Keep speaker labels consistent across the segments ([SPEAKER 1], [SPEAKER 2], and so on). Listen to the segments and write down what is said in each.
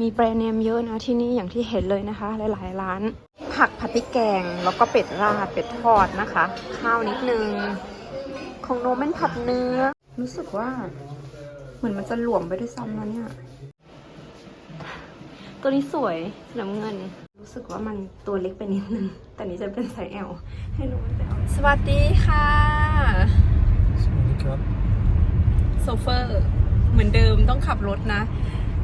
[SPEAKER 1] มีแบรนด์เนมเยอะนะที่นี่อย่างที่เห็นเลยนะคะ หลายๆร้าน ผักผัดพริกแกง แล้วก็เป็ดราดเป็ดทอดนะคะ ข้าวนิดนึง ของโนมันผัดเนื้อ รู้สึกว่า เหมือนมันจะหลวมไปด้วยซ้ำแล้วเนี่ย ตัวนี้สวยสีน้ำเงิน รู้สึกว่ามันตัวเล็กไปนิดนึง แต่นี้จะเป็นไซส์ L ให้น้องมันไปเอาสวัสดีค่ะ
[SPEAKER 2] สวัสดีครับ
[SPEAKER 1] โซเฟอร์ เหมือนเดิมต้องขับรถนะ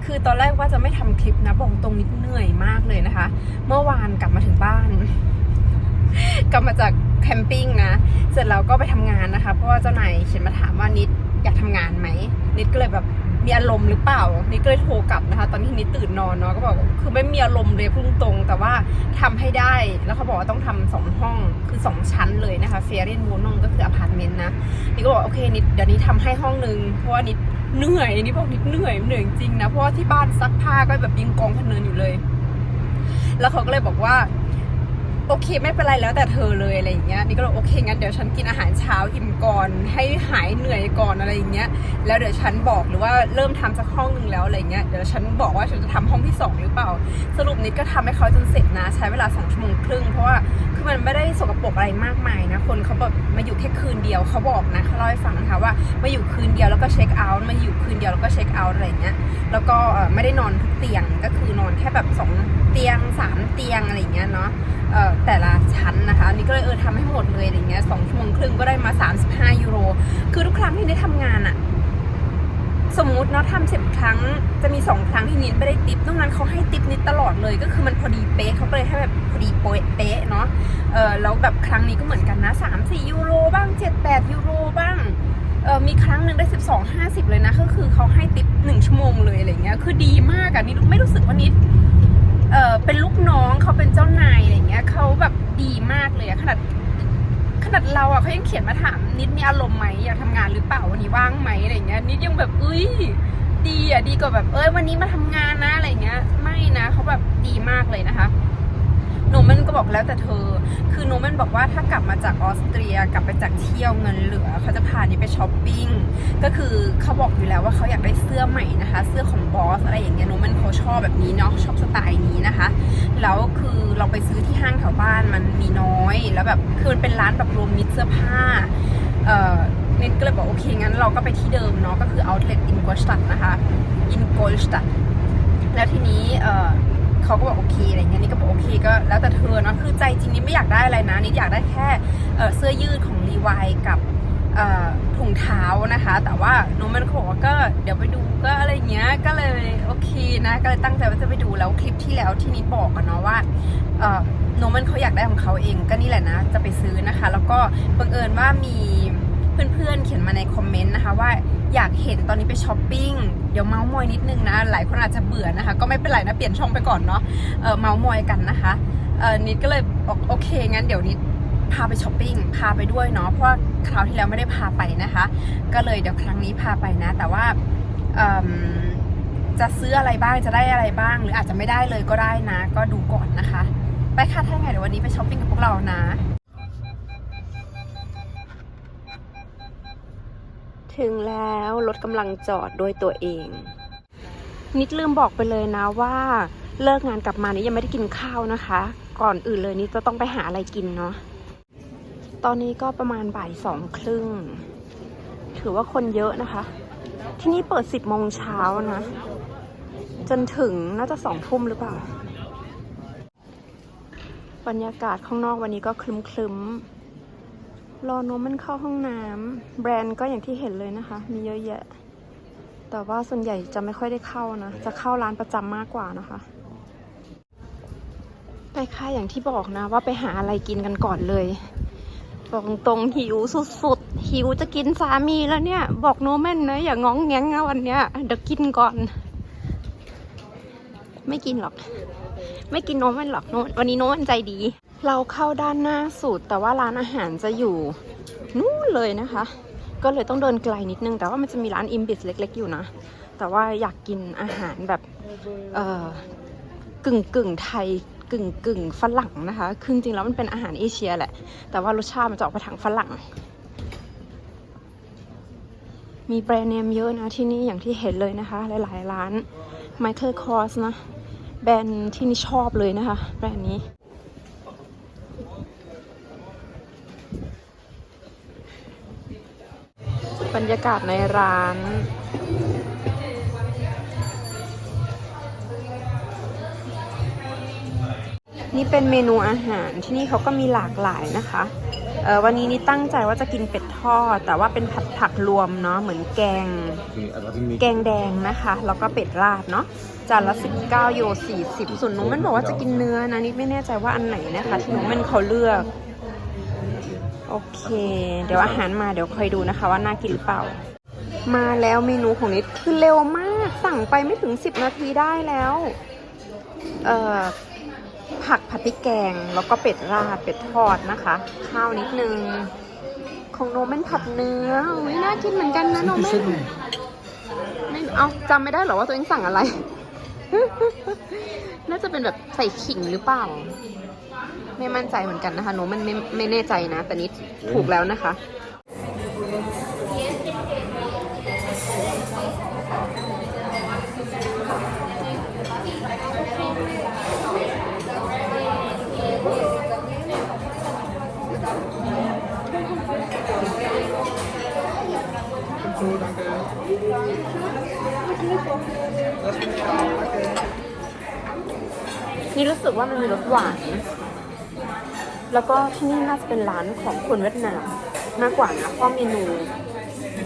[SPEAKER 1] คือตอนแรกว่าจะไม่ทำคลิปนะบอกตรงนิดเหนื่อยมากเลยนะคะ เมื่อวานกลับมาถึงบ้าน กลับมาจากแคมปิ้งนะ เสร็จแล้วก็ไปทำงานนะคะ เพราะว่าเจ้านายเขียนมาถามว่านิดอยากทำงานไหม นิดก็เลยแบบ มีอารมณ์หรือเปล่านิดก็เลยโทรกลับนะคะ ตอนที่นิดตื่นนอนเนาะก็บอกคือไม่มีอารมณ์เลยพุ่งตรง แต่ว่าทำให้ได้แล้วเขาบอกว่าต้องทำสองห้องคือสองชั้นเลยนะคะเฟียรินวูนงก็คืออพาร์ตเมนต์นะนิดก็บอกโอเคนิดเดี๋ยวนี้ทำให้ห้องนึงเพราะว่านิดเหนื่อยนิดบอกนิดเหนื่อยเหนื่อยจริงนะเพราะว่าที่บ้านซักผ้าก็แบบยิงกองพะเนินอยู่เลย แล้วเขาก็เลยบอกว่า โอเคไม่เป็นไรแล้วแต่เธอเลยอะไรอย่างเงี้ยนี่ก็เลยโอเคงั้นเดี๋ยวฉันกินอาหารเช้าอิ่มก่อนให้หายเหนื่อยก่อนอะไรอย่างเงี้ยแล้วเดี๋ยวฉันบอกหรือว่าเริ่มทำสักห้องหนึ่งแล้วอะไรเงี้ยเดี๋ยวฉันบอกว่าฉันจะทำห้องที่สองหรือเปล่า สรุปนิดก็ทำให้เขาจนเสร็จนะ ใช้เวลาสองชั่วโมงครึ่งเพราะว่าคือมันไม่ได้สกปรกอะไรมากมายนะคนเขาแบบมาอยู่แค่คืนเดียวเขาบอกนะเขาเล่าให้ฟังนะคะว่ามาอยู่คืนเดียวแล้วก็เช็คเอาท์มาอยู่คืนเดียวแล้วก็เช็คเอาท์อะไรอย่างเงี้ยแล้วก็ไม่ได้นอนทุกเตียงก็คือนอนแค่แบบสอง เตียงสามเตียงอะไรอย่างเงี้ยเนาะเออแต่ละชั้นนะคะอันนี่ก็เลยเออทำให้หมดเลยอะไรเงี้ยสองชั่วโมงครึ่งก็ได้มา 35 ยูโร คือทุกครั้งที่ได้ทำงานอะสมมุติเนาะทำสิบครั้งจะมีสองครั้งที่นิดไม่ได้ติปนอกนั้นเขาให้ติปนิดตลอดเลย ก็คือมันพอดีเป๊ะเขาก็เลยให้แบบพอดีโป๊ะเป๊ะเนาะเออแล้วแบบครั้งนี้ก็เหมือนกันนะ3 4ยูโรบ้าง7 8ยูโรบ้างเออมีครั้งหนึ่งได้12 50เลยนะก็คือเขาให้ติปหนึ่งชั่วโมงเลยอะไรเงี้ยคือดีมากอะนิดไม่รู้สึกว่านิด เออเป็นลูกน้องเขาเป็นเจ้านายอะไรเงี้ยเขาแบบดีมากเลยอะขนาดขนาดเราอะเขายังเขียนมาถามนิดมีอารมณ์ไหมอยากทำงานหรือเปล่าวันนี้ว่างไหมอะไรเงี้ยนิดยังแบบอุ้ยดีอะดีกว่าแบบเอ้ยวันนี้มาทำงานนะอะไรเงี้ย ไม่นะเขาแบบดีมากเลยนะคะ โนมันก็บอกแล้วแต่เธอ คือโนมันบอกว่าถ้ากลับมาจากออสเตรียกลับไปจากเที่ยวเงินเหลือเขาจะพานี้ไปช้อปปิ้งก็คือเขาบอกอยู่แล้วว่าเขาอยากได้เสื้อใหม่นะคะ เสื้อของบอสอะไรอย่างเงี้ยโนมันเขาชอบแบบนี้เนาะชอบสไตล์นี้นะคะแล้วคือเราไปซื้อที่ห้างแถวบ้านมันมีน้อย แล้วแบบคือมันเป็นร้านแบบรวมมิตรเสื้อผ้าเอ่อเน็ตก็เลยบอกโอเคงั้นเราก็ไปที่เดิมเนาะก็คือ outlet in g o l s t a d t นะคะ in g o l s t a d t แล้วทีนี้เอ่อ เขาก็บอกโอเคอะไรเงี้ยนี่ก็บอกโอเคก็แล้วแต่เธอเนาะคือใจจริงนี่ไม่อยากได้อะไรนะนี่อยากได้แค่เสื้อยืดของรีวายกับถุงเท้านะคะ แต่ว่าโนมันก็บอกว่าก็เดี๋ยวไปดูก็อะไรเงี้ยก็เลยโอเคนะก็เลยตั้งใจว่าจะไปดูแล้วคลิปที่แล้วที่นิดบอกอะเนาะว่าโนมันเขาอยากได้ของเขาเองก็นี่แหละนะ จะไปซื้อนะคะ แล้วก็บังเอิญว่ามีเพื่อนๆเขียนมาในคอมเมนต์นะคะว่า อยากเห็นตอนนี้ไปช้อปปิ้งเดี๋ยวเมาส์มอยนิดนึงนะหลายคนอาจจะเบื่อนะคะ ก็ไม่เป็นไรนะเปลี่ยนช่องไปก่อนเนาะเออเมาส์มอยกันนะคะเออนิดก็เลยบอกโอเคงั้นเดี๋ยวนิดพาไปช้อปปิ้งพาไปด้วยเนาะเพราะคราวที่แล้วไม่ได้พาไปนะคะ ก็เลยเดี๋ยวครั้งนี้พาไปนะ แต่ว่าจะซื้ออะไรบ้างจะได้อะไรบ้าง หรืออาจจะไม่ได้เลยก็ได้นะ ก็ดูก่อนนะคะ ไปค่ะถ้าไงเดี๋ยววันนี้ไปช้อปปิ้งกับพวกเรานะ ถึงแล้วรถกำลังจอดด้วยตัวเอง นิดลืมบอกไปเลยนะว่า เลิกงานกลับมานี้ยังไม่ได้กินข้าวนะคะ ก่อนอื่นเลยนิดจะต้องไปหาอะไรกินเนาะตอนนี้ก็ประมาณบ่ายสองครึ่ง ถือว่าคนเยอะนะคะ ที่นี่เปิดสิบโมงเช้านะ จนถึงน่าจะสองทุ่มหรือเปล่า บรรยากาศข้างนอกวันนี้ก็คลึ้มๆ รอนมมันเข้าห้องน้ำแบรนด์ก็อย่างที่เห็นเลยนะคะ มีเยอะแยะ แต่ว่าส่วนใหญ่จะไม่ค่อยได้เข้านะ จะเข้าร้านประจำมากกว่านะคะ ไปค่ะอย่างที่บอกนะว่าไปหาอะไรกินกันก่อนเลยบอกตรงๆหิวสุดๆ หิวจะกินสามีแล้วเนี่ย บอกโนแมนนะอย่างง้องแงงนะวันเนี้ยเดี๋ยวกินก่อน ไม่กินหรอก ไม่กินโนแมนหรอกโนวันนี้โนแมนใจดี เราเข้าด้านหน้าสุดแต่ว่าร้านอาหารจะอยู่นู่นเลยนะคะ ก็เลยต้องเดินไกลนิดนึง แต่ว่ามันจะมีร้านอิมบิสเล็ก ๆ อยู่นะ แต่ว่าอยากกินอาหารแบบเออกึ่งกึ่งไทยกึ่งกึ่งฝรั่งนะคะคือจริงๆแล้วมันเป็นอาหารเอเชียแหละ แต่ว่ารสชาติมันจะออกไปทางฝรั่ง มีแบรนด์เนมเยอะนะที่นี่อย่างที่เห็นเลยนะคะ หลาย ๆ ร้าน Michael Kors นะ แบรนด์ที่นี่ชอบเลยนะคะ แบรนด์นี้ บรรยากาศในร้านนี่เป็นเมนูอาหารที่นี่เขาก็มีหลากหลายนะคะเออวันนี้นี่ตั้งใจว่าจะกินเป็ดทอด แต่ว่าเป็นผัดผักรวมเนาะเหมือนแกง แกงแดงนะคะ แล้วก็เป็ดราดเนาะจานละ 19 โย 40 ส่วนนุ้มมันบอกว่าจะกินเนื้อนะนิดไม่แน่ใจว่าอันไหนนะคะที่นุ้มมันเขาเลือกโอ เค เดี๋ยวอาหารมาเดี๋ยวคอยดูนะคะว่าน่ากินหรือเปล่า มาแล้วเมนูของนิดคือเร็วมากสั่งไปไม่ถึง 10 นาทีได้แล้วเอ่อผักผัดพริกแกง แล้วก็เป็ดราดเป็ดทอดนะคะ ข้าวนิดนึง ของโนเป็นผัดเนื้ออุ๊ยน่ากินเหมือนกันนะโนเมนไม่เอาจำไม่ได้หรอว่าตัวเองสั่งอะไร น่าจะเป็นแบบใส่ขิงหรือเปล่า ไม่มั่นใจเหมือนกันนะคะโนมันไม่ไม่แน่ใจนะ แต่นี้ถูกแล้วนะคะนี่รู้สึกว่ามันมีรสหวาน แล้วก็ที่นี่น่าจะเป็นร้านของคนเวียดนามมากกว่านะเพราะเมนู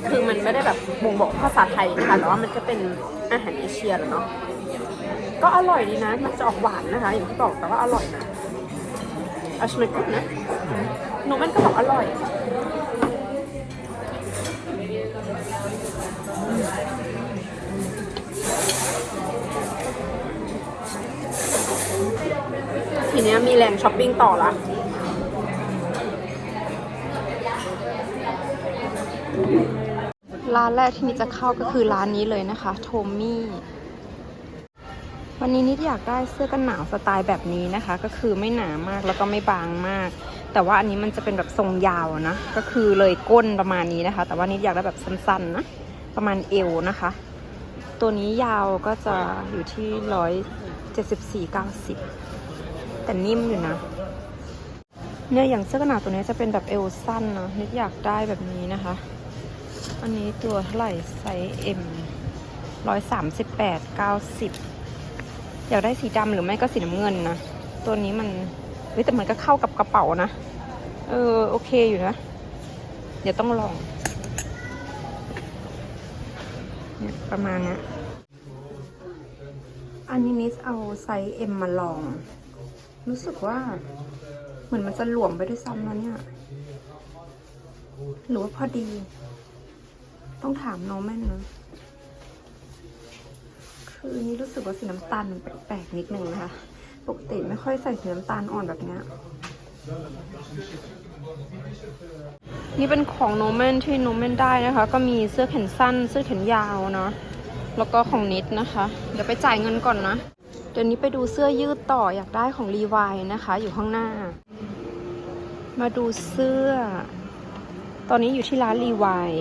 [SPEAKER 1] คือมันไม่ได้แบบบ่งบอกภาษาไทยนะคะแต่ว่ามันก็เป็นอาหารเอเชียแหละเนาะก็อร่อยดีนะ มันจะออกหวานนะคะอย่างที่บอกแต่ว่าอร่อยนะอาชมิกุนะหนูมันก็บอกอร่อยทีเนี้ยมีแรงช้อปปิ้งต่อละ ร้านแรกที่นิดจะเข้าก็คือร้านนี้เลยนะคะโทมี่ วันนี้นิดอยากได้เสื้อกันหนาวสไตล์แบบนี้นะคะ ก็คือไม่หนามากแล้วก็ไม่บางมาก แต่ว่าอันนี้มันจะเป็นแบบทรงยาวนะ ก็คือเลยก้นประมาณนี้นะคะ แต่ว่านิดอยากได้แบบสั้นๆนะประมาณเอวนะคะ ตัวนี้ยาวก็จะอยู่ที่ร้อยเจ็ดสิบสี่เก้าสิบแต่นิ่มอยู่นะเนี่ยอย่างเสื้อกันหนาวตัวนี้จะเป็นแบบเอวสั้นนะนิดอยากได้แบบนี้นะคะ อันนี้ตัวเท่าไหร่ไซส์ M ร้อยสามสิบแปดเก้าสิบอยากได้สีดำหรือไม่ก็สีน้ำเงินนะ ตัวนี้มันเฮ้ยแต่มันก็เข้ากับกระเป๋านะ เออ โอเคอยู่นะ เดี๋ยวต้องลองเนี่ยประมาณนี้อันนี้นิสเอาไซส์ M มาลอง รู้สึกว่า เหมือนมันจะหลวมไปด้วยซ้ำแล้วเนี่ย หรือว่าพอดี ต้องถามน้องแม่นนะคือนี่รู้สึกว่าสีน้ำตาลมันแปลกๆนิดนึงนะคะ ปกติไม่ค่อยใส่สีน้ำตาลอ่อนแบบเนี้ยนี่เป็นของโนแมนที่โนแมนได้นะคะ ก็มีเสื้อแขนสั้น เสื้อแขนยาวเนาะแล้วก็ของนิดนะคะ เดี๋ยวไปจ่ายเงินก่อนนะ เดี๋ยวนี้ไปดูเสื้อยืดต่ออยากได้ของรีวายนะคะ อยู่ข้างหน้า มาดูเสื้อ ตอนนี้อยู่ที่ร้านรีวาย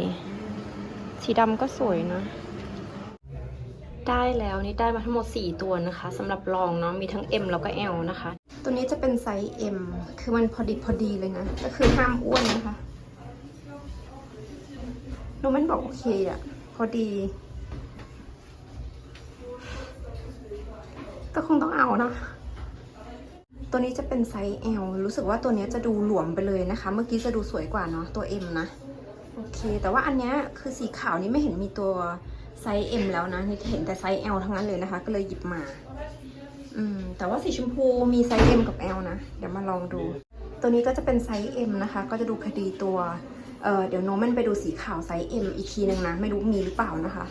[SPEAKER 1] สีดำก็สวยนะ ได้แล้วนี่ได้มาทั้งหมด 4 ตัวนะคะสำหรับลองเนาะมีทั้ง M แล้วก็ L นะคะ ตัวนี้จะเป็นไซส์ M คือมันพอดีพอดีเลยนะ ก็คือห้ามอ้วนนะคะโนแมนบอกโอเคอะพอดี ก็คงต้องเอานะตัวนี้จะเป็นไซส์ L รู้สึกว่าตัวนี้จะดูหลวมไปเลยนะคะ เมื่อกี้จะดูสวยกว่าเนาะตัว M นะ เค แต่ว่าอันเนี้ยคือสีขาวนี้ไม่เห็นมีตัวไซส์ M แล้วนะนี่เห็นแต่ไซส์ L ทั้งนั้นเลยนะคะ ก็เลยหยิบมา อืม แต่ว่าสีชมพูมีไซส์ M กับ L นะ เดี๋ยวมาลองดู ตัวนี้ก็จะเป็นไซส์ M นะคะ ก็จะดูพอดีตัว เออเดี๋ยวโนมันไปดูสีขาวไซส์ M อีกทีนึงนะ ไม่รู้มีหรือเปล่านะคะ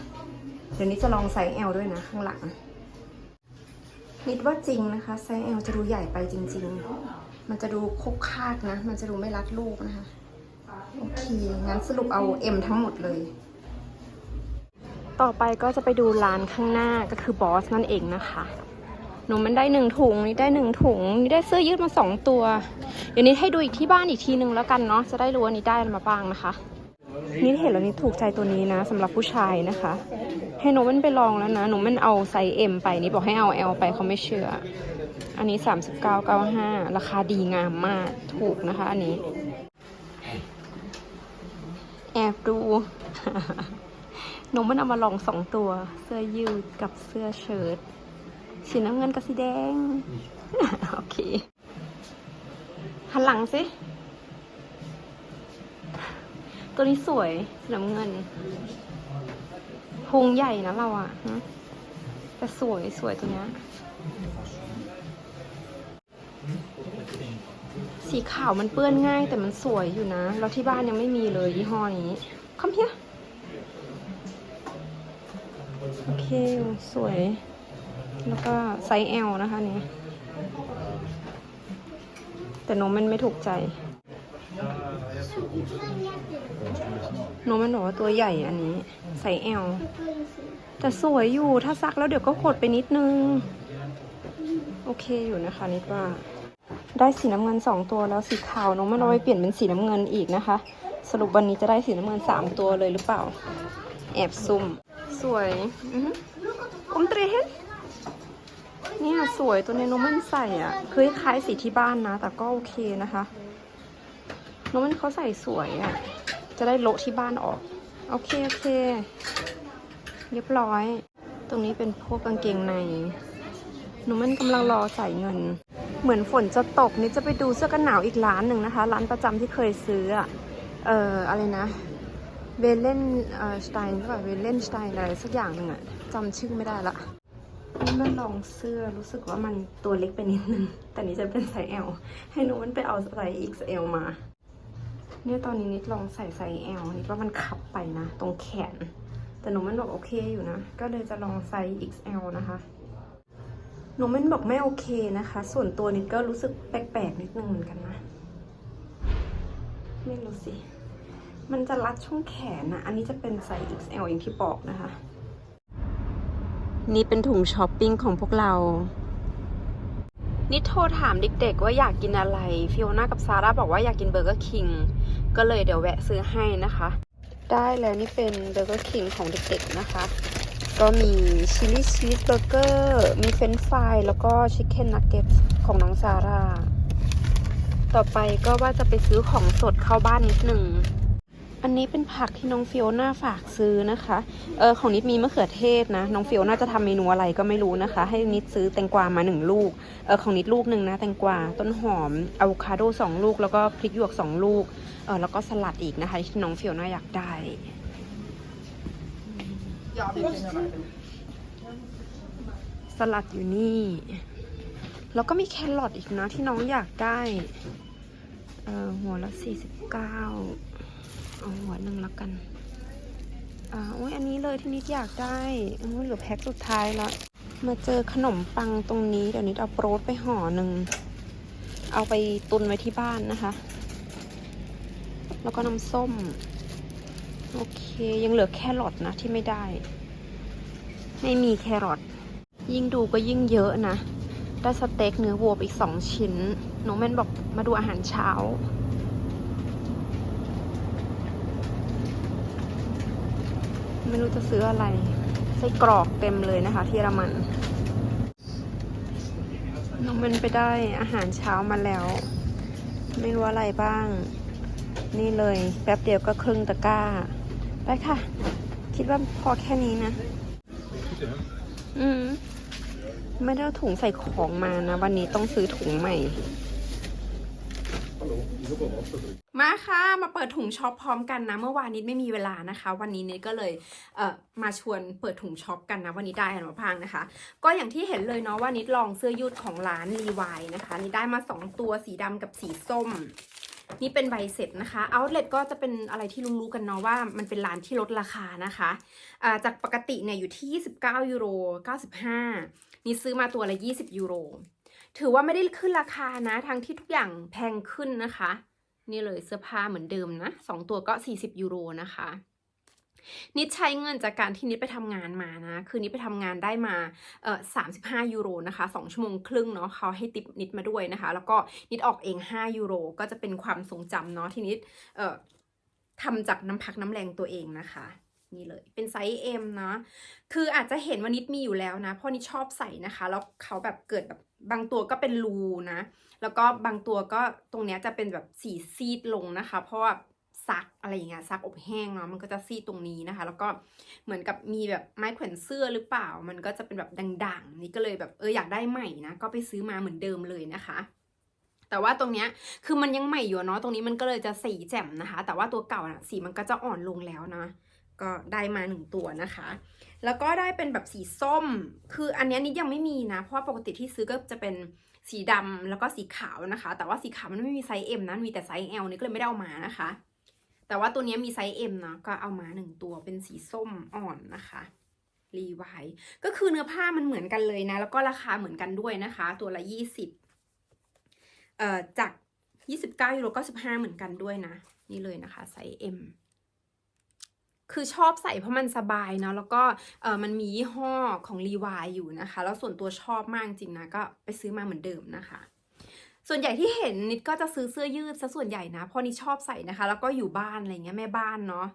[SPEAKER 1] เดี๋ยวนี้จะลองไซส์ L ด้วยนะข้างหลัง นิดว่าจริงนะคะ ไซส์ L จะดูใหญ่ไปจริง ๆ มันจะดูคกคากนะ มันจะดูไม่รัดรูปนะคะ โอเค งั้นสรุปเอา M ทั้งหมดเลย ต่อไปก็จะไปดูร้านข้างหน้าก็คือบอสนั่นเองนะคะ หนูมันได้หนึ่งถุง นี่ได้หนึ่งถุง นี่ได้เสื้อยืดมาสองตัว เดี๋ยวนี้ให้ดูอีกที่บ้านอีกทีนึงแล้วกันเนาะ จะได้รู้ว่านี่ได้มาบ้างนะคะ นี่เห็นแล้วนี่ถูกใจตัวนี้นะสำหรับผู้ชายนะคะ ให้หนูมันไปลองแล้วนะ หนูมันเอาไซส์ M ไป นี่บอกให้เอา L ไปเขาไม่เชื่อ อันนี้ 39.95 ราคาดีงามมาก ถูกนะคะ อันนี้ อบดู หนูมันเอามาลองสองตัว เสื้อยืดกับเสื้อเชิ้ตสีน้ำเงินกับสีแดง โอเค หันหลังสิ ตัวนี้สวยสีน้ำเงินพุงใหญ่นะเราอะฮะแต่สวยสวยตัวเนี้ย สีขาวมันเปื้อนง่ายแต่มันสวยอยู่นะ แล้วที่บ้านยังไม่มีเลยยี่ห้อนี้คำเพียโอเค สวย แล้วก็ไซส์ L นะคะนี่ แต่นมมันไม่ถูกใจ นมมันบอกว่าตัวใหญ่อันนี้ ไซส์ L แต่สวยอยู่ ถ้าซักแล้วเดี๋ยวก็หดไปนิดนึง โอเคอยู่นะคะนิดว่า ได้สีน้ำเงินสองตัวแล้วสีขาวน้องมันเอาไปเปลี่ยนเป็นสีน้ำเงินอีกนะคะ สรุปวันนี้จะได้สีน้ำเงินสามตัวเลยหรือเปล่า แอบซุ่ม สวยอือหืออมเตรเฮนเนี่ยสวยตัวนี้น้องมันใส่อะคือคล้ายสีที่บ้านนะ แต่ก็โอเคนะคะน้องมันเขาใส่สวยอะจะได้โละที่บ้านออก โอเคโอเคเรียบร้อย ตรงนี้เป็นพวกกางเกงในหนูมันกำลังรอใส่เงิน เหมือนฝนจะตกนี่จะไปดูเสื้อกันหนาวอีกร้านหนึ่งนะคะ ร้านประจำที่เคยซื้ออะเอ่ออะไรนะเวเลนเอ่อสไตน์หรือเปล่าเวเลนสไตน์อะไรสักอย่างหนึ่งอะจำชื่อไม่ได้ละนี่มันลองเสื้อรู้สึกว่ามันตัวเล็กไปนิดนึง แต่นี่จะเป็นไซส์ L ให้หนูมันไปเอาไซส์ XL มา เนี่ยตอนนี้นิดลองใส่ไซส์ L นิดว่ามันขับไปนะ ตรงแขน แต่หนูมันบอกโอเคอยู่นะ ก็เลยจะลองไซส์ XL นะคะ หนูมันบอกไม่โอเคนะคะ ส่วนตัวนิดก็รู้สึกแปลกๆนิดนึงเหมือนกันนะ ไม่รู้สิ มันจะรัดช่วงแขนนะ อันนี้จะเป็นไซส์ XL อย่างที่บอกนะคะ นี่เป็นถุงช้อปปิ้งของพวกเรา นิดโทรถามเด็กๆว่าอยากกินอะไร ฟิโอน่ากับซาร่าบอกว่าอยากกินเบอร์เกอร์คิง ก็เลยเดี๋ยวแวะซื้อให้นะคะ ได้แล้วนี่เป็นเบอร์เกอร์คิงของเด็กๆนะคะ ก็มีชิลลี่ชีสเบอร์เกอร์มีเฟรนฟรายแล้วก็ชิคเก้นนักเก็ตของน้องซาร่า ต่อไปก็ว่าจะไปซื้อของสดเข้าบ้านนิดหนึ่ง อันนี้เป็นผักที่น้องฟิโอน่าฝากซื้อนะคะ เออของนิดมีมะเขือเทศนะ น้องฟิโอน่าจะทำเมนูอะไรก็ไม่รู้นะคะ ให้นิดซื้อแตงกวามาหนึ่งลูก เออของนิดลูกหนึ่งนะ แตงกวาต้นหอมอะโวคาโดสองลูก แล้วก็พริกหยวกสองลูก เออแล้วก็สลัดอีกนะคะที่น้องฟิโอน่าอยากได้ สลัดอยู่นี่ แล้วก็มีแครอทอีกนะที่น้องอยากได้ เออหัวละสี่สิบเก้าเอาหัวหนึ่งแล้วกัน อ่าโอ้ยอันนี้เลยที่นิดอยากได้โอ้ยเหลือแพ็คสุดท้ายแล้วมาเจอขนมปังตรงนี้ เดี๋ยวนิดเอาโปรดไปห่อหนึ่ง เอาไปตุนไว้ที่บ้านนะคะ แล้วก็น้ำส้ม โอเค ยังเหลือแครอทนะที่ไม่ได้ ไม่มีแครอทยิ่งดูก็ยิ่งเยอะนะ ได้สเต็กเนื้อวัวอีกสองชิ้น น้องแม่นบอกมาดูอาหารเช้า ไม่รู้จะซื้ออะไรไส้กรอกเต็มเลยนะคะ ที่เยอรมัน น้องแม่นไปได้อาหารเช้ามาแล้ว ไม่รู้อะไรบ้าง นี่เลย แป๊บเดียวก็ครึ่งตะกร้า ไปค่ะ คิดว่าพอแค่นี้นะ อืม ไม่ได้เอาถุงใส่ของมานะ วันนี้ต้องซื้อถุงใหม่ มาค่ะ มาเปิดถุงช็อปพร้อมกันนะ เมื่อวานนี้ไม่มีเวลานะคะ วันนี้เนยก็เลยเอ่อมาชวนเปิดถุงช็อปกันนะ วันนี้ได้อะไรมาพังนะคะ ก็อย่างที่เห็นเลยเนาะว่านิดลองเสื้อยืดของร้านรีวายนะคะนี่ได้มาสองตัวสีดำกับสีส้ม นี่เป็นใบเสร็จนะคะเอาเล t ก็จะเป็นอะไรที่รู้ๆกันเนาะว่ามันเป็นร้านที่ลดราคานะคะอ่าจากปกติเนี่ยอยู่ที่ 29 ยูโร 95 นี่ซื้อมาตัวละ 20 ยูโร ถือว่าไม่ได้ขึ้นราคานะ ทั้งที่ทุกอย่างแพงขึ้นนะคะ นี่เลยเสื้อผ้าเหมือนเดิมนะสองตัวก็ 40 ยูโรนะคะ นิดใช้เงินจากการที่นิดไปทำงานมานะ คือนิดไปทำงานได้มาเอ่อ35ยูโรนะคะ2ชั่วโมงครึ่งเนาะเขาให้ติปนิดมาด้วยนะคะ แล้วก็นิดออกเอง5ยูโรก็จะเป็นความทรงจำเนาะที่นิดเอ่อทำจากน้ำพักน้ำแรงตัวเองนะคะนี่เลยเป็นไซส์ M นะคืออาจจะเห็นว่านิดมีอยู่แล้วนะเพราะนิดชอบใส่นะคะ แล้วเขาแบบเกิดแบบบางตัวก็เป็นรูนะ แล้วก็บางตัวก็ตรงเนี้ยจะเป็นแบบสีซีดลงนะคะ เพราะว่า ซักอะไรอย่างเงี้ยซักอบแห้งเนาะมันก็จะซีดตรงนี้นะคะ แล้วก็เหมือนกับมีแบบไม้แขวนเสื้อหรือเปล่า มันก็จะเป็นแบบด่างๆ นี่ก็เลยแบบเอออยากได้ใหม่นะก็ไปซื้อมาเหมือนเดิมเลยนะคะแต่ว่าตรงเนี้ยคือมันยังใหม่อยู่เนาะตรงนี้มันก็เลยจะสีแจ่มนะคะ แต่ว่าตัวเก่าน่ะสีมันก็จะอ่อนลงแล้วนะ ก็ได้มาหนึ่งตัวนะคะ แล้วก็ได้เป็นแบบสีส้ม คืออันเนี้ยนิดยังไม่มีนะ เพราะว่าปกติที่ซื้อก็จะเป็นสีดำแล้วก็สีขาวนะคะ แต่ว่าสีขาวมันไม่มีไซส์ M นะมีแต่ไซส์ L นี่ก็เลยไม่ได้เอามานะคะ แต่ว่าตัวนี้มีไซส์ M นะก็เอามาหนึ่งตัวเป็นสีส้มอ่อนนะคะรีไวก็คือเนื้อผ้ามันเหมือนกันเลยนะ แล้วก็ราคาเหมือนกันด้วยนะคะ ตัวละยี่สิบเอ่อจากยี่สิบเก้ายูโรก็สิบห้าเหมือนกันด้วยนะ นี่เลยนะคะไซส์ M คือชอบใส่เพราะมันสบายเนาะแล้วก็เออมันมียี่ห้อของรีวายอยู่นะคะ แล้วส่วนตัวชอบมากจริงนะ ก็ไปซื้อมาเหมือนเดิมนะคะ ส่วนใหญ่ที่เห็นนิดก็จะซื้อเสื้อยืดซะส่วนใหญ่นะเพราะนิดชอบใส่นะคะ แล้วก็อยู่บ้านอะไรเงี้ยแม่บ้านเนาะ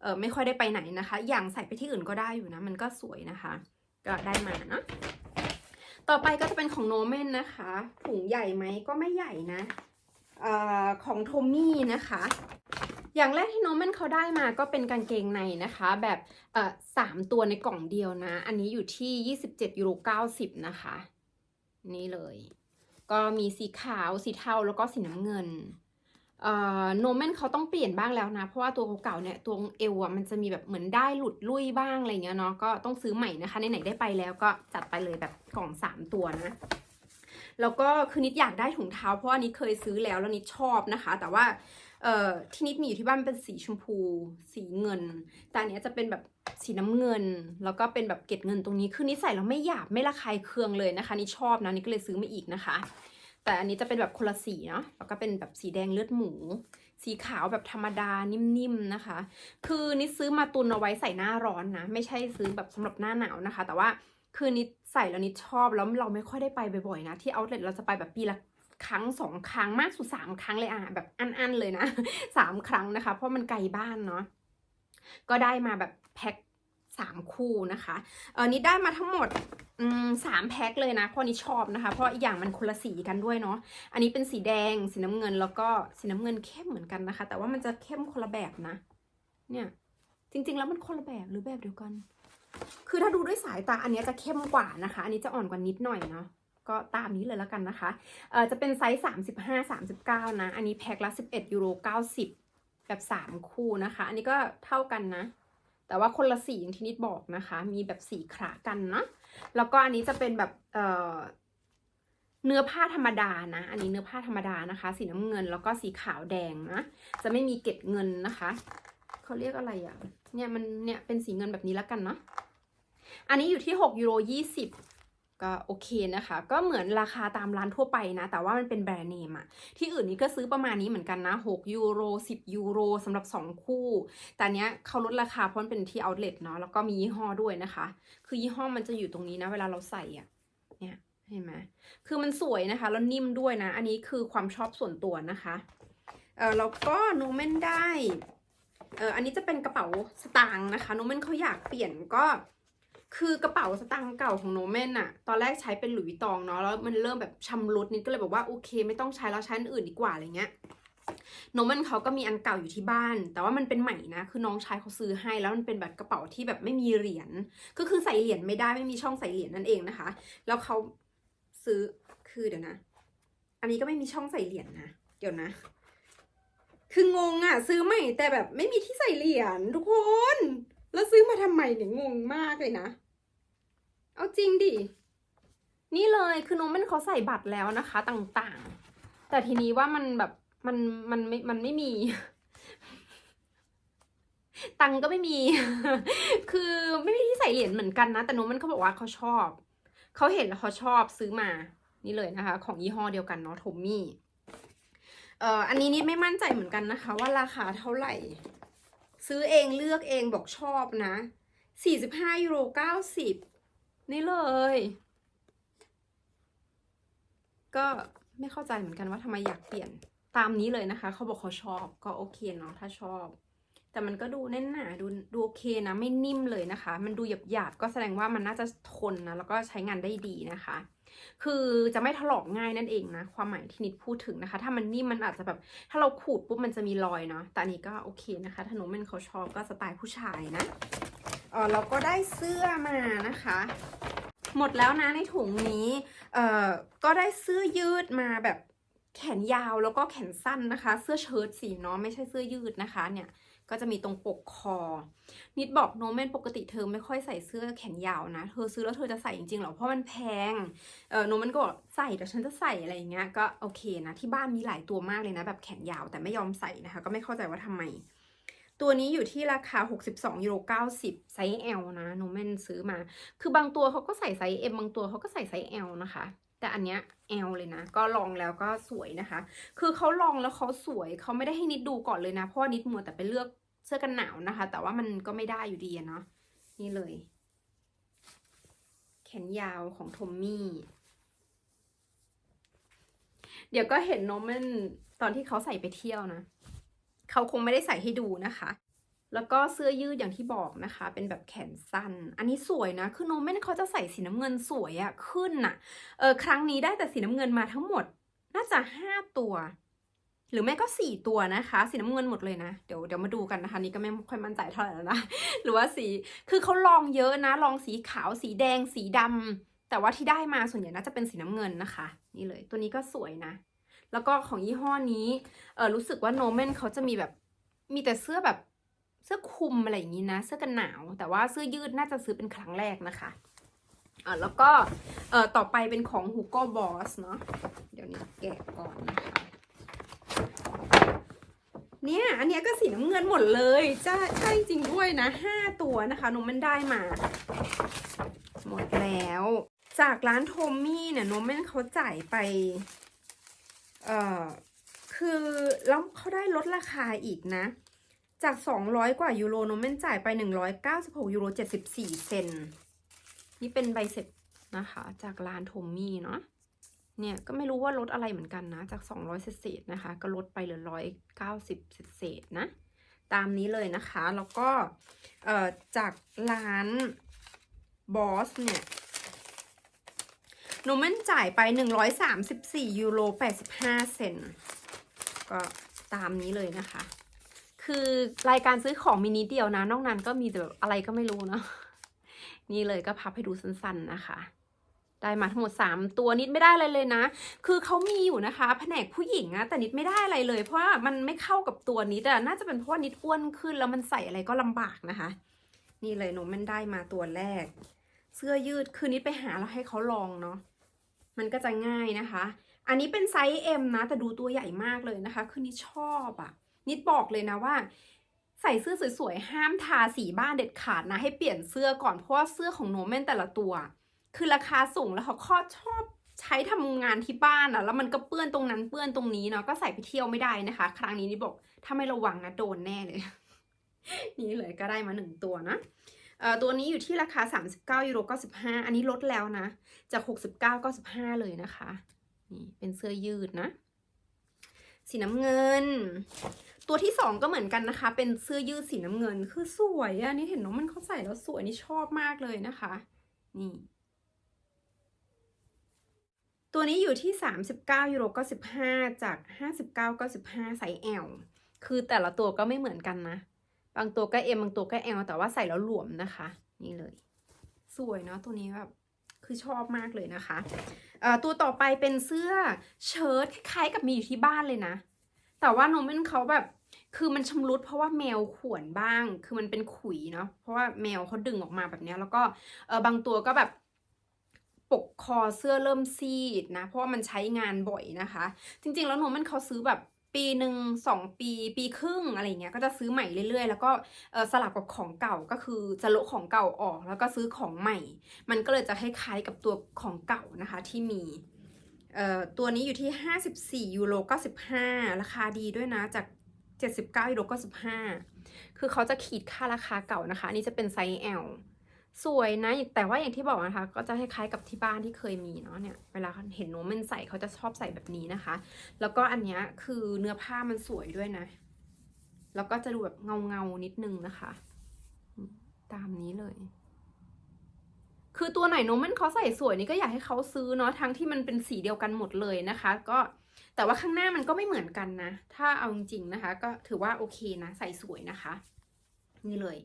[SPEAKER 1] เออไม่ค่อยได้ไปไหนนะคะ อย่างใส่ไปที่อื่นก็ได้อยู่นะ มันก็สวยนะคะ ก็ได้มาเนาะต่อไปก็จะเป็นของโนเมนนะคะถุงใหญ่ไหมก็ไม่ใหญ่นะเอ่อของโทมี่นะคะ อย่างแรกที่โนเมนเขาได้มาก็เป็นกางเกงในนะคะ แบบเอ่อสามตัวในกล่องเดียวนะ อันนี้อยู่ที่ 27ยูโร90 นะคะ นี่เลย ก็มีสีขาวสีเทาแล้วก็สีน้ำเงินเอ่อโนเมนเขาต้องเปลี่ยนบ้างแล้วนะ เพราะว่าตัวเก่าเนี่ยตัวเอวอะมันจะมีแบบเหมือนได้หลุดลุ่ยบ้างอะไรเงี้ยเนาะก็ต้องซื้อใหม่นะคะไหนๆได้ไปแล้วก็จัดไปเลยแบบกล่องสามตัวนะ แล้วก็คือนิดอยากได้ถุงเท้าเพราะว่านิดเคยซื้อแล้วแล้วนิดชอบนะคะ แต่ว่า เอ่อที่นิดมีอยู่ที่บ้านเป็นสีชมพู สีเงิน แต่อันเนี้ยจะเป็นแบบสีน้ำเงิน แล้วก็เป็นแบบเกล็ดเงินตรงนี้ คือนิดใส่แล้วไม่หยาบไม่ระคายเคืองเลยนะคะนิดชอบนะนิดก็เลยซื้อมาอีกนะคะ แต่อันนี้จะเป็นแบบคนละสีเนาะ แล้วก็เป็นแบบสีแดงเลือดหมู สีขาวแบบธรรมดานิ่มๆนะคะ คือนิดซื้อมาตุนเอาไว้ใส่หน้าร้อนนะ ไม่ใช่ซื้อแบบสำหรับหน้าหนาวนะคะ แต่ว่าคือนิดใส่แล้วนิดชอบแล้วเราไม่ค่อยได้ไปบ่อยๆนะที่เอาเลเราจะไปแบบปีละ ครั้งสองครั้งมากสุดสามครั้งเลยอะแบบอันๆเลยนะสามครั้งนะคะ เพราะมันไกลบ้านเนาะก็ได้มาแบบแพ็คสามคู่นะคะเออนี่ได้มาทั้งหมดสามแพ็คเลยนะเพราะนี่ชอบนะคะ เพราะอีกอย่างมันคนละสีกันด้วยเนาะอันนี้เป็นสีแดงสีน้ำเงินแล้วก็สีน้ำเงินเข้มเหมือนกันนะคะ แต่ว่ามันจะเข้มคนละแบบนะ เนี่ยจริง ๆ แล้วมันคนละแบบหรือแบบเดียวกัน คือถ้าดูด้วยสายตาอันนี้จะเข้มกว่านะคะ อันนี้จะอ่อนกว่านิดหน่อยเนาะ ก็ตามนี้เลยแล้วกันนะคะเอ่อจะเป็นไซส์สามสิบห้าสามสิบเก้านะ อันนี้แพ็คละสิบเอ็ดยูโรเก้าสิบแบบสามคู่นะคะ อันนี้ก็เท่ากันนะ แต่ว่าคนละสีอย่างที่นิดบอกนะคะ มีแบบสีขระกันเนาะแล้วก็อันนี้จะเป็นแบบเอ่อเนื้อผ้าธรรมดานะ อันนี้เนื้อผ้าธรรมดานะคะ สีน้ำเงินแล้วก็สีขาวแดงนะ จะไม่มีเกล็ดเงินนะคะ เขาเรียกอะไรอะ่ะ เนี่ยมันเนี่ยเป็นสีเงินแบบนี้แล้วกันเนาะ อันนี้อยู่ที่6ยูโร20 ก็โอเคนะคะ ก็เหมือนราคาตามร้านทั่วไปนะ แต่ว่ามันเป็นแบรนด์เนมอะที่อื่นนี่ก็ซื้อประมาณนี้เหมือนกันนะ 6 ยูโร 10 ยูโรสำหรับ 2 คู่ แต่เนี้ยเขาลดราคาเพราะมันเป็นที่เอาท์เลทเนาะแล้วก็มียี่ห้อด้วยนะคะ คือยี่ห้อมันจะอยู่ตรงนี้นะ เวลาเราใส่อะเนี่ยเห็นไหมคือมันสวยนะคะ แล้วนิ่มด้วยนะ อันนี้คือความชอบส่วนตัวนะคะเออแล้วก็โนเมนได้เอออันนี้จะเป็นกระเป๋าสตางค์นะคะโนเมนเขาอยากเปลี่ยนก็ คือกระเป๋าสตางค์เก่าของโนเมนอะตอนแรกใช้เป็นหลุยตองเนาะแล้วมันเริ่มแบบชำรุดนิดก็เลยบอกว่าโอเค ไม่ต้องใช้แล้วใช้อันอื่นดีกว่าอะไรเงี้ยโนเมนเขาก็มีอันเก่าอยู่ที่บ้าน แต่ว่ามันเป็นใหม่นะ คือน้องชายเขาซื้อให้ แล้วมันเป็นแบบกระเป๋าที่แบบไม่มีเหรียญ ก็คือใส่เหรียญไม่ได้ไม่มีช่องใส่เหรียญนั่นเองนะคะ แล้วเขาซื้อคือเดี๋ยวนะ อันนี้ก็ไม่มีช่องใส่เหรียญนะเดี๋ยวนะ คืองงอะซื้อใหม่แต่แบบไม่มีที่ใส่เหรียญทุกคน แล้วซื้อมาทำไมเนี่ยงงมากเลยนะ เอาจริงดิ นี่เลยคือน้องมันเขาใส่บัตรแล้วนะคะ ต่างๆ แต่ทีนี้ว่ามันแบบมันมันไม่มันไม่มี ตังก็ไม่มี คือไม่มีที่ใส่เหรียญเหมือนกันนะ แต่น้องมันเขาบอกว่าเขาชอบ เขาเห็นแล้วเขาชอบซื้อมา นี่เลยนะคะ ของยี่ห้อเดียวกันเนาะโทมี่เอ่ออันนี้นิดไม่มั่นใจเหมือนกันนะคะ ว่าราคาเท่าไหร่ ซื้อเองเลือกเองบอกชอบนะสี่สิบห้ายูโรเก้าสิบ นี่เลย ก็ไม่เข้าใจเหมือนกันว่าทำไมอยากเปลี่ยนตามนี้เลยนะคะ เขาบอกเขาชอบก็โอเคเนาะถ้าชอบ แต่มันก็ดูแน่นหนาดูดูโอเคนะไม่นิ่มเลยนะคะ มันดูหยาบหยาบก็แสดงว่ามันน่าจะทนนะแล้วก็ใช้งานได้ดีนะคะ คือจะไม่ถลอกง่ายนั่นเองนะ ความหมายที่นิดพูดถึงนะคะ ถ้ามันนิ่มมันอาจจะแบบ ถ้าเราขูดปุ๊บมันจะมีรอยเนาะแต่อันนี้ก็โอเคนะคะถ้าหนูเมนเขาชอบก็สไตล์ผู้ชายนะ เออเราก็ได้เสื้อมานะคะ หมดแล้วนะในถุงนี้เออก็ได้เสื้อยืดมาแบบแขนยาวแล้วก็แขนสั้นนะคะ เสื้อเชิ้ตสีเนาะไม่ใช่เสื้อยืดนะคะเนี่ยก็จะมีตรงปกคอ นิดบอกโนเมนปกติเธอไม่ค่อยใส่เสื้อแขนยาวนะ เธอซื้อแล้วเธอจะใส่จริงๆหรอ เพราะมันแพง เออโนเมนก็บอกใส่แต่ฉันจะใส่อะไรอย่างเงี้ย ก็โอเคนะ ที่บ้านมีหลายตัวมากเลยนะ แบบแขนยาวแต่ไม่ยอมใส่นะคะ ก็ไม่เข้าใจว่าทำไม ตัวนี้อยู่ที่ราคา 62ยูโร90 ไซส์ L นะโนเมนซื้อมา คือบางตัวเขาก็ใส่ไซส์ M บางตัวเขาก็ใส่ไซส์ L นะคะ แต่อันเนี้ย L เลยนะ ก็ลองแล้วก็สวยนะคะ คือเขาลองแล้วเขาสวยเขาไม่ได้ให้นิดดูก่อนเลยนะ เพราะนิดมัวแต่ไปเลือกเสื้อกันหนาวนะคะ แต่ว่ามันก็ไม่ได้อยู่ดีเนาะนี่เลย แขนยาวของทอมมี่เดี๋ยวก็เห็นโนเมนตอนที่เขาใส่ไปเที่ยวนะ เขาคงไม่ได้ใส่ให้ดูนะคะ แล้วก็เสื้อยืดอย่างที่บอกนะคะ เป็นแบบแขนสั้น อันนี้สวยนะ คือโนเมนเขาจะใส่สีน้ำเงินสวยอะขึ้นน่ะเออครั้งนี้ได้แต่สีน้ำเงินมาทั้งหมด น่าจะห้าตัว หรือไม่ก็สี่ตัวนะคะ สีน้ำเงินหมดเลยนะ เดี๋ยวเดี๋ยวมาดูกันนะคะ นี่ก็ไม่ค่อยมั่นใจเท่าไหร่แล้วนะ หรือว่าสี คือเขาลองเยอะนะ ลองสีขาว สีแดง สีดำแต่ว่าที่ได้มาส่วนใหญ่น่าจะเป็นสีน้ำเงินนะคะ นี่เลย ตัวนี้ก็สวยนะ แล้วก็ของยี่ห้อนี้เออรู้สึกว่าโนเมนเขาจะมีแบบมีแต่เสื้อแบบเสื้อคลุมอะไรอย่างนี้นะ เสื้อกันหนาว แต่ว่าเสื้อยืดน่าจะซื้อเป็นครั้งแรกนะคะอ่าแล้วก็เอ่อต่อไปเป็นของ Hugo Boss เนาะเดี๋ยวนี้แกะก่อนนะคะเนี่ยอันเนี้ยก็สีน้ำเงินหมดเลยจะใช่จริงด้วยนะห้าตัวนะคะนมมันได้มา หมดแล้ว จากร้านโทมมี่เนี่ยนมเมนเขาจ่ายไป เอ่อคือแล้วเขาได้ลดราคาอีกนะ จาก 200 กว่ายูโรโนเมนจ่ายไป 196ยูโร74 เซนนี่เป็นใบเสร็จนะคะ จากร้านโทมมี่เนาะเนี่ยก็ไม่รู้ว่าลดอะไรเหมือนกันนะ จาก 200 เศษนะคะ ก็ลดไปเหลือ 190 เศษนะ ตามนี้เลยนะคะ แล้วก็จากร้านบอสเนี่ย หนูมันจ่ายไป 134 ยูโร 85 เซนก็ตามนี้เลยนะคะ คือรายการซื้อของมินิเดียวนะ นอกนั้นก็มีแต่แบบอะไรก็ไม่รู้เนาะนี่เลยก็พับให้ดูสั้นๆนะคะ ได้มาทั้งหมด 3 ตัวนิดไม่ได้อะไรเลยนะ คือเขามีอยู่นะคะแผนกผู้หญิงอะแต่นิดไม่ได้อะไรเลย เพราะว่ามันไม่เข้ากับตัวนิดอะน่าจะเป็นเพราะว่านิดอ้วนขึ้นแล้วมันใส่อะไรก็ลำบากนะคะ นี่เลยหนูมันได้มาตัวแรก เสื้อยืดคือนิดไปหาแล้วให้เขาลองเนาะ มันก็จะง่ายนะคะ อันนี้เป็นไซส์ M นะ แต่ดูตัวใหญ่มากเลยนะคะ คือนิดชอบอะนิดบอกเลยนะว่า ใส่เสื้อสวยๆ ห้ามทาสีบ้านเด็ดขาดนะ ให้เปลี่ยนเสื้อก่อน เพราะว่าเสื้อของโนเมนแต่ละตัว คือราคาสูงแล้วเขาข้อชอบใช้ทำงานที่บ้านอะแล้วมันก็เปื้อนตรงนั้นเปื้อนตรงนี้เนาะ ก็ใส่ไปเที่ยวไม่ได้นะคะ ครั้งนี้นี่บอก ถ้าไม่ระวังนะโดนแน่เลย นี่เลยก็ได้มาหนึ่งตัวนะ ตัวนี้อยู่ที่ราคา 39ยูโร95 อันนี้ลดแล้วนะ จาก 69 95 เลยนะคะ นี่เป็นเสื้อยืดนะ สีน้ำเงิน ตัวที่สองก็เหมือนกันนะคะ เป็นเสื้อยืดสีน้ำเงิน คือสวยอะนี่เห็นน้องมันเขาใส่แล้วสวยนี่ชอบมากเลยนะคะ นี่ตัวนี้อยู่ที่ 39ยูโร95 จาก 59 95ไซส์ L คือแต่ละตัวก็ไม่เหมือนกันนะ บางตัวก็ M บางตัวก็ L แต่ว่าใส่แล้วหลวมนะคะ นี่เลย สวยเนาะตัวนี้แบบคือชอบมากเลยนะคะตัวต่อไปเป็นเสื้อเชิ้ตคล้ายๆกับมีอยู่ที่บ้านเลยนะ แต่ว่าโนเมนเขาแบบคือมันชำรุดเพราะว่าแมวข่วนบ้าง คือมันเป็นขุยเนาะ เพราะว่าแมวเขาดึงออกมาแบบนี้แล้วก็เออบางตัวก็แบบปกคอเสื้อเริ่มซีดนะ เพราะว่ามันใช้งานบ่อยนะคะ จริงๆแล้วโนมันเขาซื้อแบบ ปีหนึ่งสองปี ปีครึ่งอะไรเงี้ยก็จะซื้อใหม่เรื่อยๆ แล้วก็สลับกับของเก่าก็คือจะโละของเก่าออกแล้วก็ซื้อของใหม่ มันก็เลยจะคล้ายๆกับตัวของเก่านะคะที่มีตัวนี้อยู่ที่ 54ยูโร95 ราคาดีด้วยนะจาก 79ยูโร95 คือเขาจะขีดค่าราคาเก่านะคะ อันนี้จะเป็นไซส์ L สวยนะ แต่ว่าอย่างที่บอกนะคะ ก็จะคล้ายๆกับที่บ้านที่เคยมีเนาะเนี่ย เวลาเห็นโนมันใส่เขาจะชอบใส่แบบนี้นะคะ แล้วก็อันเนี้ยคือเนื้อผ้ามันสวยด้วยนะ แล้วก็จะดูแบบเงาเงานิดนึงนะคะ ตามนี้เลย คือตัวไหนโนมันเขาใส่สวยนี่ก็อยากให้เขาซื้อเนาะ ทั้งที่มันเป็นสีเดียวกันหมดเลยนะคะ ก็แต่ว่าข้างหน้ามันก็ไม่เหมือนกันนะ ถ้าเอาจริงๆนะคะ ก็ถือว่าโอเคนะ ใส่สวยนะคะ นี่เลย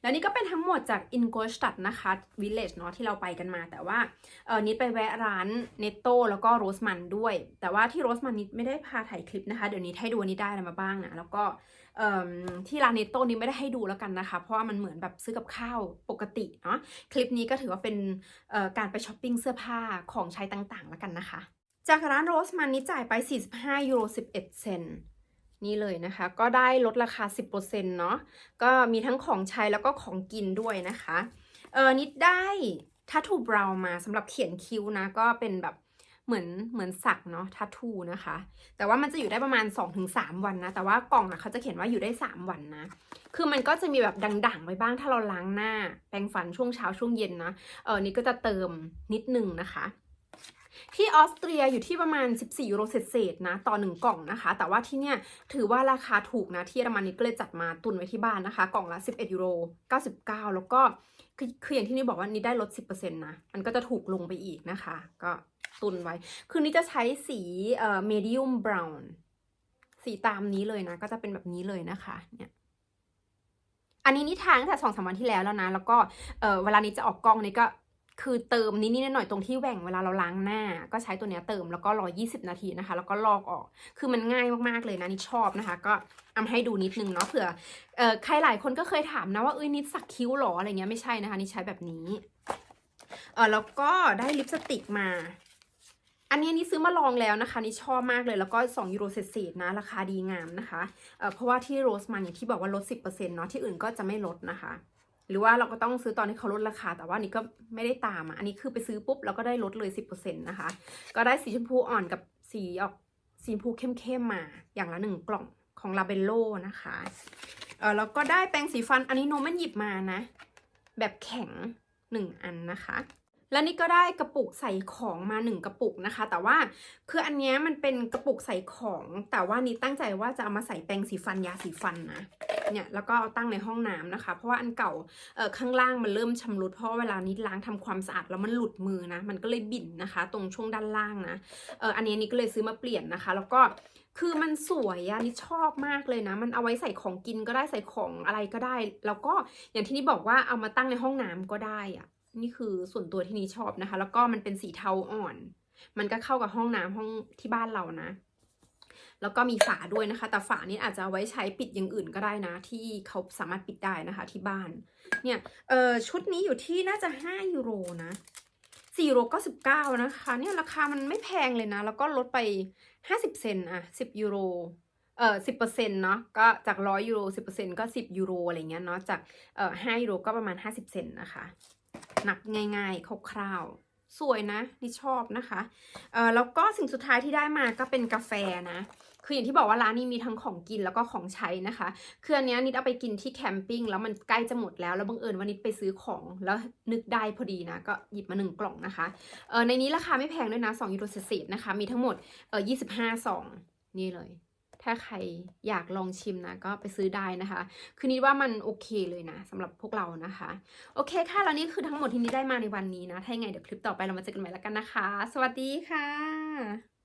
[SPEAKER 1] แล้วนี่ก็เป็นทั้งหมดจาก i n g o s t a d นะคะ Village เนาะที่เราไปกันมา แต่ว่าเออนิดไปแวะร้านเนตโต้แล้วก็โรสมันด้วย แต่ว่าที่โรสมันนิดไม่ได้พาถ่ายคลิปนะคะ เดี๋ยวนี้ให้ดูนนี้ได้อะไรมาบ้างนะ แล้วก็เอิ่มที่ร้านเนตโต้นี้ไม่ได้ให้ดูแล้วกันนะคะ เพราะว่ามันเหมือนแบบซื้อกับข้าวปกติเนาะคลิปนี้ก็ถือว่าเป็นเออการไปช้อปปิ้งเสื้อผ้าของใช้ต่างๆแล้วกันนะคะ จากร้านโรสมันนี้จ่ายไป 45ยูโร11 เซน นี่เลยนะคะ ก็ได้ลดราคา 10%เนาะก็มีทั้งของใช้แล้วก็ของกินด้วยนะคะ เออนิดได้ทัตทูบราวมาสำหรับเขียนคิ้วนะ ก็เป็นแบบเหมือนเหมือนสักเนาะทัตทูนะคะ แต่ว่ามันจะอยู่ได้ประมาณ 2-3 วันนะ แต่ว่ากล่องอะเขาจะเขียนว่าอยู่ได้ 3 วันนะ คือมันก็จะมีแบบด่างๆไว้บ้างถ้าเราล้างหน้า แปรงฟันช่วงเช้าช่วงเย็นนะ เออนี่ก็จะเติมนิดนึงนะคะ ที่ออสเตรียอยู่ที่ประมาณ 14 ยูโรเศษๆนะ ต่อ 1 กล่องนะคะ แต่ว่าที่เนี่ยถือว่าราคาถูกนะ ที่เยอรมันนี้ก็เลยจัดมาตุนไว้ที่บ้านนะคะ กล่องละ 11 ยูโร 99 แล้วก็คือคืออย่างที่นี่บอกว่านี่ได้ลด 10%นะ มันก็จะถูกลงไปอีกนะคะ ก็ตุนไว้ คือนี่จะใช้สีเอ่อ medium brown สีตามนี้เลยนะ ก็จะเป็นแบบนี้เลยนะคะ เนี่ยอันนี้นี่ทางตั้งแต่สองสามวันที่แล้วแล้วนะ แล้วก็เออเวลานี้จะออกกล้องนี่ก็ คือเติมนิดๆหน่อยๆตรงที่แหว่งเวลาเราล้างหน้า ก็ใช้ตัวเนี้ยเติมแล้วก็รอ 20 นาทีนะคะ แล้วก็ลอกออก คือมันง่ายมากๆเลยนะนี่ชอบนะคะ ก็เอามาให้ดูนิดนึงเนาะเผื่อเออใครหลายคนก็เคยถามนะว่าเอ้ยนิดสักคิ้วหรออะไรเงี้ยไม่ใช่นะคะนี่ใช้แบบนี้เออแล้วก็ได้ลิปสติกมาอันนี้นี่ซื้อมาลองแล้วนะคะนี่ชอบมากเลยแล้วก็2ยูโรเศษๆนะ ราคาดีงามนะคะเออเพราะว่าที่โรสมันอย่างที่บอกว่าลด 10%เนาะที่อื่นก็จะไม่ลดนะคะ หรือว่าเราก็ต้องซื้อตอนที่เขาลดราคา แต่ว่านี่ก็ไม่ได้ตามอะอันนี้คือไปซื้อปุ๊บเราก็ได้ลดเลย 10%นะคะ ก็ได้สีชมพูอ่อนกับสีออกสีชมพูเข้มๆมา อย่างละหนึ่งกล่องของลาเบลโลนะคะเออแล้วก็ได้แปรงสีฟันอันนี้โนมันหยิบมานะ แบบแข็งหนึ่งอันนะคะ และนี่ก็ได้กระปุกใส่ของมาหนึ่งกระปุกนะคะ แต่ว่าคืออันนี้มันเป็นกระปุกใส่ของ แต่ว่านี่ตั้งใจว่าจะเอามาใส่แปรงสีฟันยาสีฟันนะเนี่ยแล้วก็เอาตั้งในห้องน้ำนะคะ เพราะว่าอันเก่าเออข้างล่างมันเริ่มชำรุดเพราะเวลานี้ล้างทำความสะอาดแล้วมันหลุดมือนะ มันก็เลยบิ่นนะคะ ตรงช่วงด้านล่างนะเอออันนี้นี่ก็เลยซื้อมาเปลี่ยนนะคะ แล้วก็คือมันสวยอะนี่ชอบมากเลยนะ มันเอาไว้ใส่ของกินก็ได้ใส่ของอะไรก็ได้ แล้วก็อย่างที่นี่บอกว่าเอามาตั้งในห้องน้ำก็ได้อะ นี่คือส่วนตัวที่นี่ชอบนะคะ แล้วก็มันเป็นสีเทาอ่อน มันก็เข้ากับห้องน้ำห้องที่บ้านเรานะ แล้วก็มีฝาด้วยนะคะ แต่ฝานี้อาจจะเอาไว้ใช้ปิดอย่างอื่นก็ได้นะ ที่เขาสามารถปิดได้นะคะ ที่บ้าน เนี่ยเออชุดนี้อยู่ที่น่าจะ5ยูโรนะ4ยูโรก็19นะคะ เนี่ยราคามันไม่แพงเลยนะ แล้วก็ลดไป 50 เซนอะ10 ยูโร เอ่อสิบเปอร์เซ็นต์เนาะ ก็จากร้อยยูโรสิบเปอร์เซ็นต์ก็สิบยูโรอะไรเงี้ยเนาะ จากเอ่อห้ายูโรก็ประมาณห้าสิบเซนต์นะคะ นักง่ายๆคร่าวๆสวยนะนี่ชอบนะคะเอ่อแล้วก็สิ่งสุดท้ายที่ได้มาก็เป็นกาแฟนะคืออย่างที่บอกว่าร้านนี้มีทั้งของกินแล้วก็ของใช้นะคะคืออันนี้นิดเอาไปกินที่แคมปิ้งแล้วมันใกล้จะหมดแล้วแล้วบังเอิญว่านิดไปซื้อของแล้วนึกได้พอดีนะก็หยิบมาหนึ่งกล่องนะคะเออในนี้ราคาไม่แพงด้วยนะ2ยูโรเศษนะคะมีทั้งหมดเออ25ซองนี่เลย ถ้าใครอยากลองชิมนะก็ไปซื้อได้นะคะ คือนิดว่ามันโอเคเลยนะสำหรับพวกเรานะคะ โอเคค่ะแล้วนี่คือทั้งหมดที่นิดได้มาในวันนี้นะ ถ้ายังไงเดี๋ยวคลิปต่อไปเรามาเจอกันใหม่แล้วกันนะคะ สวัสดีค่ะ